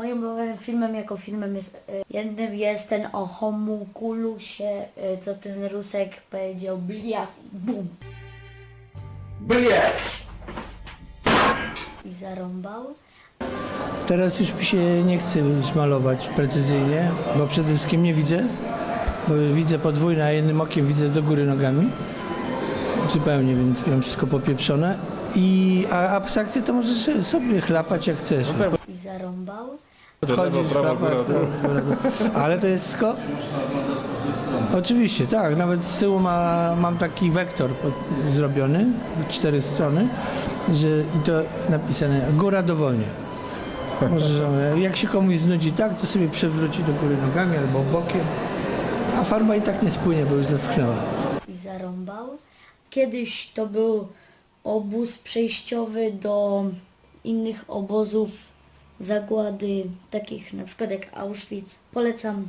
Moim ulubionym filmem jako filmem jest, y, jednym jest ten o homukulusie, y, co ten Rusek powiedział, blia, bum, Blie! i zarąbał. Teraz już mi się nie chce już malować precyzyjnie, bo przede wszystkim nie widzę, bo widzę podwójne, a jednym okiem widzę do góry nogami. Zupełnie, więc mam wszystko popieprzone. I, a abstrakcję to możesz sobie chlapać jak chcesz. I zarąbał. Chodzisz, prawo, góra, dół. Ale to jest wszystko... Oczywiście, tak. Nawet z tyłu ma, mam taki wektor pod- zrobiony, cztery strony, że i to napisane góra dowolnie. Możesz, jak się komuś znudzi tak, to sobie przewróci do góry nogami albo bokiem, a farba i tak nie spłynie, bo już zaschnęła. i zarąbał. Kiedyś to był obóz przejściowy do innych obozów zagłady, takich na przykład jak Auschwitz. Polecam